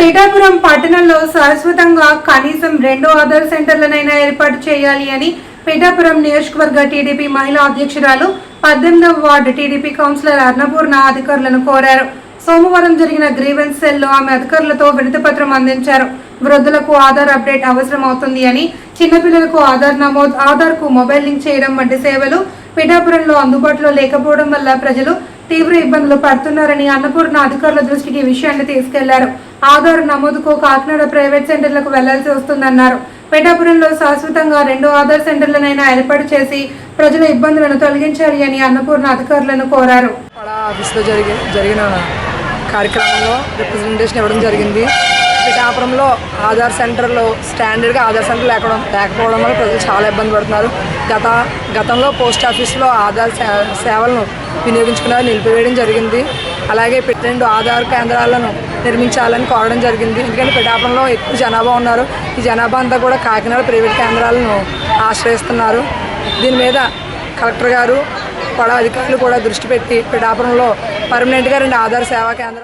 పీఠాపురం పట్టణంలో శాశ్వతంగా కనీసం రెండు ఆధార్ సెంటర్లనైనా ఏర్పాటు చేయాలి అని పిఠాపురం నియోజకవర్గ టీడీపీ మహిళా అధ్యక్షురాలు పద్దెనిమిదవ వార్డు టీడీపీ కౌన్సిలర్ అన్నపూర్ణ అధికారులను కోరారు. సోమవారం జరిగిన గ్రీవెన్స్ సెల్లో ఆమె అధికారులతో వినతిపత్రం అందించారు. వృద్ధులకు ఆధార్ అప్డేట్ అవసరం అవుతుంది అని చిన్నపిల్లలకు ఆధార్ నమోదు ఆధార్కు మొబైల్ లింక్ చేయడం వంటి సేవలు పిఠాపురంలో అందుబాటులో లేకపోవడం వల్ల ప్రజలు తీవ్ర ఇబ్బందులు పడుతున్నారని అన్నపూర్ణ అధికారుల దృష్టికి విషయాన్ని తీసుకెళ్ళారు. ఆధార్ నమోదుకు కాకినాడ ప్రైవేట్ సెంటర్లకు వెళ్ళాల్సి వస్తుందన్నారు. పేటాపురంలో శాశ్వతంగా రెండు ఆధార్ సెంటర్లనైనా ఏర్పాటు చేసి ప్రజల ఇబ్బందులను తొలగించాలి అని అన్నపూర్ణ అధికారులను కోరారు. ఆఫీస్లో జరిగి జరిగిన కార్యక్రమంలో రిప్రజెంటేషన్ ఇవ్వడం జరిగింది. పిఠాపురంలో ఆధార్ సెంటర్లో స్టాండర్డ్గా ఆధార్ సెంటర్ లేకపోవడం లేకపోవడం వల్ల ప్రజలు చాలా ఇబ్బంది పడుతున్నారు. గత గతంలో పోస్ట్ ఆఫీస్లో ఆధార్ సేవలను వినియోగించుకున్నారు నిలిపివేయడం జరిగింది. అలాగే రెండు ఆధార్ కేంద్రాలను నిర్మించాలని కోరడం జరిగింది. ఎందుకంటే పిఠాపురంలో ఎక్కువ జనాభా ఉన్నారు. ఈ జనాభా అంతా కూడా కాకినాడ ప్రైవేట్ కేంద్రాలను ఆశ్రయిస్తున్నారు. దీని మీద కలెక్టర్ గారు కూడా అధికారులు కూడా దృష్టి పెట్టి పిఠాపురంలో పర్మనెంట్గా రెండు ఆధార్ సేవా కేంద్రాలు